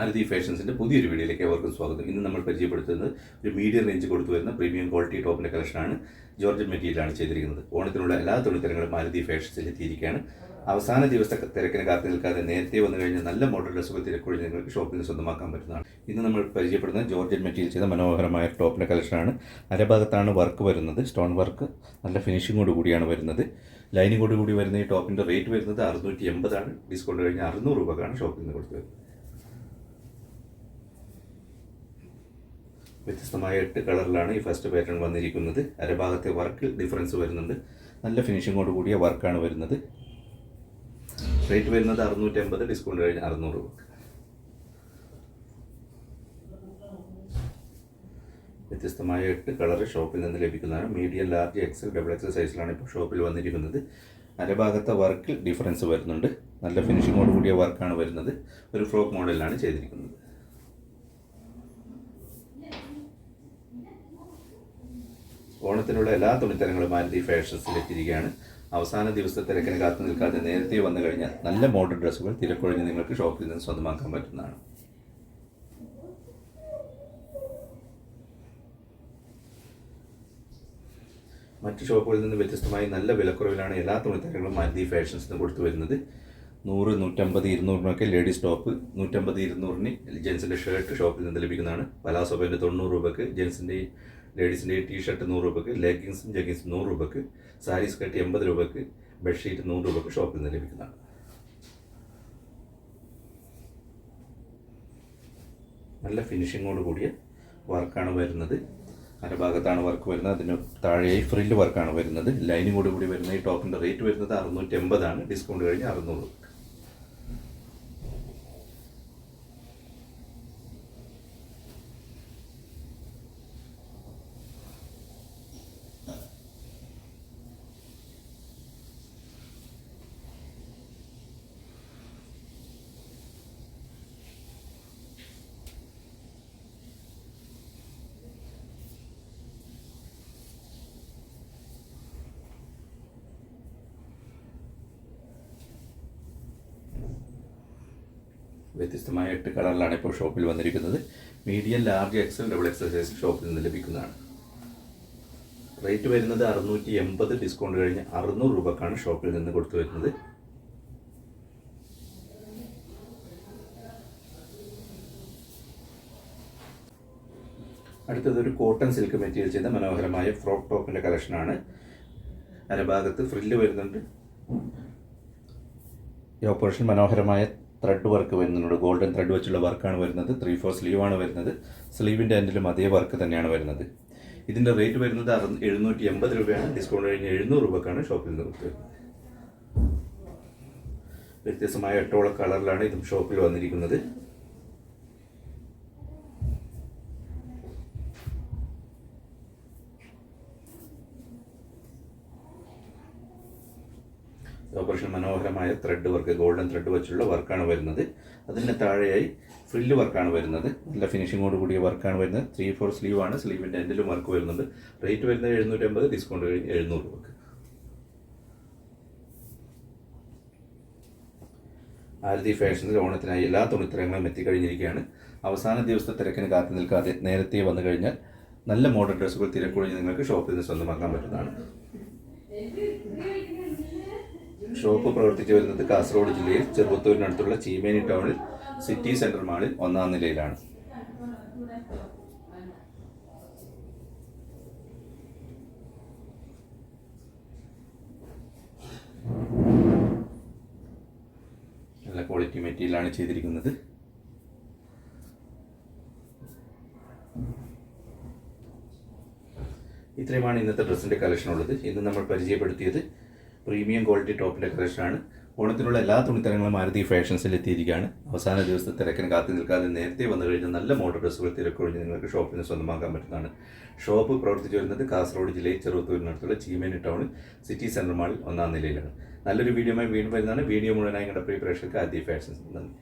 ആരതി ഫാഷൻസിന്റെ പുതിയൊരു വീഡിയോയിലേക്ക് ഏവർക്കും സ്വാഗതം. ഇന്ന് നമ്മൾ പരിചയപ്പെടുത്തുന്നത് ഒരു മീഡിയം റേഞ്ച് കൊടുത്തു വരുന്ന പ്രീമിയം ക്വാളിറ്റി ടോപ്പിന്റെ കളക്ഷനാണ് ജോർജ് മെറ്റീരിയലാണ് ചെയ്തിരിക്കുന്നത്. ഓണത്തിനുള്ള എല്ലാ തുണിത്തരങ്ങളും ആരതി ഫാഷൻസിൽ എത്തിയിരിക്കുകയാണ്. അവസാന ദിവസത്തെ തിരക്കിന് കാത്തു നിൽക്കാതെ നേരത്തെ വന്നു കഴിഞ്ഞാൽ നല്ല മോഡൽ ഡ്രസ്സുകൾ തിരക്കൊഴിഞ്ഞ് നിങ്ങൾക്ക് ഷോപ്പിംഗ് സ്വന്തമാക്കാൻ പറ്റുന്നതാണ്. ഇന്ന് നമ്മൾ പരിചയപ്പെടുന്നത് ജോർജൻ മെറ്റീരിയൽ ചെയ്ത മനോഹരമായ ടോപ്പിന്റെ കളക്ഷനാണ്. അരഭാഗത്താണ് വർക്ക് വരുന്നത് സ്റ്റോൺ വർക്ക് നല്ല ഫിനിഷിങ്ങോട് കൂടിയാണ് വരുന്നത്. ലൈനിങ്ങോട് കൂടി വരുന്ന ഈ ടോപ്പിന്റെ റേറ്റ് വരുന്നത് അറുന്നൂറ്റി എൺപതാണ്. ഡിസ്കൗണ്ട് കഴിഞ്ഞാൽ അറുന്നൂറ് രൂപക്കാണ് ഷോപ്പിൽ നിന്ന് വ്യത്യസ്തമായ എട്ട് കളറിലാണ് ഈ ഫസ്റ്റ് പാറ്റേൺ വന്നിരിക്കുന്നത്. അരഭാഗത്തെ വർക്കിൽ ഡിഫറൻസ് വരുന്നുണ്ട്. നല്ല ഫിനിഷിങ്ങോട് കൂടിയ വർക്കാണ് വരുന്നത്. റേറ്റ് വരുന്നത് അറുന്നൂറ്റി അമ്പത് ഡിസ്കൗണ്ട് കഴിഞ്ഞ് അറുന്നൂറ് രൂപ. വ്യത്യസ്തമായ എട്ട് കളർ ഷോപ്പിൽ നിന്ന് ലഭിക്കുന്നതാണ്. Medium large XL double XL സൈസിലാണ് ഇപ്പോൾ ഷോപ്പിൽ വന്നിരിക്കുന്നത്. അരഭാഗത്തെ വർക്കിൽ ഡിഫറൻസ് വരുന്നുണ്ട്. നല്ല ഫിനിഷിങ്ങോട് കൂടിയ വർക്കാണ് വരുന്നത്. ഒരു ഫ്രോക്ക് മോഡലിലാണ് ചെയ്തിരിക്കുന്നത്. ഓണത്തിനുള്ള എല്ലാ തുണിത്തരങ്ങളും മാരുതി ഫാഷൻസിൽ എത്തിയിരിക്കുകയാണ് അവസാന ദിവസത്തെ തിരക്കിന് കാത്തു നിൽക്കാതെ നേരത്തെ വന്നു കഴിഞ്ഞാൽ നല്ല മോഡേൺ ഡ്രസ്സുകൾ തിരക്കൊഴിഞ്ഞ് നിങ്ങൾക്ക് ഷോപ്പിൽ നിന്ന് സ്വന്തമാക്കാൻ പറ്റുന്നതാണ്. മറ്റ് ഷോപ്പുകളിൽ നിന്ന് വ്യത്യസ്തമായി നല്ല വിലക്കുറവിലാണ് എല്ലാ തുണിത്തരങ്ങളും മാരുതി ഫാഷൻസിന് കൊടുത്തു വരുന്നത്. നൂറ് നൂറ്റമ്പത് ഇരുന്നൂറിനൊക്കെ ലേഡീസ് ടോപ്പ് നൂറ്റമ്പത് ഇരുന്നൂറിന് ജെൻസിന്റെ ഷർട്ട് ഷോപ്പിൽ നിന്ന് ലഭിക്കുന്നതാണ്. പലാസോ പാന്റ് തൊണ്ണൂറ് രൂപയ്ക്ക് ജെൻസിന്റെ ലേഡീസിന്റെ ടീ ഷർട്ട് നൂറ് രൂപയ്ക്ക് ലെഗിങ്സും ജഗ്ഗിങ്സും നൂറ് രൂപയ്ക്ക് സാരീസ് കട്ട് എൺപത് രൂപയ്ക്ക് ബെഡ്ഷീറ്റ് നൂറ് രൂപയ്ക്ക് ഷോപ്പിൽ നിന്ന് ലഭിക്കുന്നതാണ്. നല്ല ഫിനിഷിങ്ങോട് കൂടിയ വർക്കാണ് വരുന്നത്. അരഭാഗത്താണ് വർക്ക് വരുന്നത്. അതിന് താഴെയായി ഫ്രില്ല് വർക്കാണ് വരുന്നത്. ലൈനിങ്ങോട് കൂടി വരുന്ന ഈ ടോപ്പിന്റെ റേറ്റ് വരുന്നത് അറുന്നൂറ്റി എൺപതാണ് ഡിസ്കൗണ്ട് കഴിഞ്ഞ് അറുന്നൂറ്. വ്യത്യസ്തമായ എട്ട് കളറിലാണ് ഇപ്പോൾ ഷോപ്പിൽ വന്നിരിക്കുന്നത്. Medium large XL double XL size ഷോപ്പിൽ നിന്ന് ലഭിക്കുന്നതാണ്. റേറ്റ് വരുന്നത് അറുന്നൂറ്റി എൺപത് ഡിസ്കൗണ്ട് കഴിഞ്ഞ് അറുന്നൂറ് രൂപക്കാണ് ഷോപ്പിൽ നിന്ന് കൊടുത്തു വരുന്നത്. അടുത്തത് ഒരു കോട്ടൺ സിൽക്ക് മെറ്റീരിയൽ ചെയ്ത മനോഹരമായ ഫ്രോക്ക് ടോപ്പിന്റെ കളക്ഷനാണ്. അരഭാഗത്ത് ഫ്രില്ല് വരുന്നുണ്ട്. ഈ ഓപ്പറേഷൻ മനോഹരമായ ത്രെഡ് വർക്ക് വരുന്നുണ്ട്. ഗോൾഡൻ ത്രെഡ് വെച്ചുള്ള വർക്കാണ് വരുന്നത്. ത്രീ ഫോർ സ്ലീവാണ് വരുന്നത്. സ്ലീവിന്റെ എൻഡിലും അതേ വർക്ക് തന്നെയാണ് വരുന്നത്. ഇതിന്റെ റേറ്റ് വരുന്നത് അറു എഴുന്നൂറ്റി എൺപത് രൂപയാണ്. ഡിസ്കൗണ്ട് കഴിഞ്ഞ് എഴുന്നൂറ് രൂപക്കാണ് ഷോപ്പിൽ നിന്ന് കൊടുത്തത്. വ്യത്യസ്തമായ എട്ടോളം കളറിലാണ് ഇതും ഷോപ്പിൽ വന്നിരിക്കുന്നത്. ഓപ്പറേഷൻ മനോഹരമായ ത്രെഡ് വർക്ക് ഗോൾഡൻ ത്രെഡ് വെച്ചുള്ള വർക്കാണ് വരുന്നത്. അതിന് താഴെയായി ഫ്രില്ല് വർക്കാണ് വരുന്നത്. നല്ല ഫിനിഷിങ്ങോട് കൂടിയ വർക്കാണ് വരുന്നത്. ത്രീ ഫോർ സ്ലീവ് ആണ്. സ്ലീവിന്റെ എൻഡിലും വർക്ക് വരുന്നുണ്ട്. റേറ്റ് വരുന്നത് എഴുന്നൂറ്റമ്പത് ഡിസ്കൗണ്ട് കഴിഞ്ഞ് എഴുന്നൂറ് രൂപക്ക്. ആരതി ഫാഷനിൽ ഓണത്തിനായി എല്ലാ തുണിത്തരങ്ങളും എത്തിക്കഴിഞ്ഞിരിക്കുകയാണ്. അവസാന ദിവസത്തെ തിരക്കിന് കാത്തു നിൽക്കാതെ നേരത്തെ വന്നു കഴിഞ്ഞാൽ നല്ല മോഡൽ ഡ്രസ്സുകൾ തിരക്കൊഴിഞ്ഞ് നിങ്ങൾക്ക് ഷോപ്പിൽ നിന്ന് സ്വന്തമാക്കാൻ പറ്റുന്നതാണ്. ഷോപ്പ് പ്രവർത്തിച്ചു വരുന്നത് കാസർഗോഡ് ജില്ലയിൽ ചെറുപ്പത്തൂരിനടുത്തുള്ള ചീമേനി ടൗണിൽ സിറ്റി സെൻട്രൽ മാളിൽ ഒന്നാം നിലയിലാണ്. നല്ല ക്വാളിറ്റി മെറ്റീരിയലാണ് ചെയ്തിരിക്കുന്നത്. ഇത്രയുമാണ് ഇന്നത്തെ ഡ്രസ്സിന്റെ കളക്ഷൻ ഉള്ളത്. ഇന്ന് നമ്മൾ പരിചയപ്പെടുത്തിയത് പ്രീമിയം ക്വാളിറ്റി ടോപ്പിന്റെ കളക്ഷനാണ് ഓണത്തിനുള്ള എല്ലാ തുണിത്തരങ്ങളും മാരുതി ഫാഷൻസിൽ എത്തിയിരിക്കുകയാണ്. അവസാന ദിവസത്തെ തിരക്കിന് കാത്തു നിൽക്കാതെ നേരത്തെ വന്നു കഴിഞ്ഞാൽ നല്ല മോഡൽ ഡ്രസ്സുകൾ തിരക്കൊഴിഞ്ഞ് നിങ്ങൾക്ക് ഷോപ്പിൽ നിന്ന് സ്വന്തമാക്കാൻ പറ്റുന്നതാണ്. ഷോപ്പ് പ്രവർത്തിച്ചു വരുന്നത് കാസർഗോഡ് ജില്ലയിൽ ചെറുത്തൂരിനടുത്തുള്ള ചീമേനി ടൗൺ സിറ്റി സെൻട്രൽ മാളിൽ ഒന്നാം നിലയിലാണ്. നല്ലൊരു വീഡിയോമായി വീണ്ടും വരുന്നതാണ്. വീഡിയോ മുഴുവനായി കണ്ട പ്രിയ പ്രേക്ഷകർക്ക് ആദ്യ ഫാഷൻസ്. നന്ദി.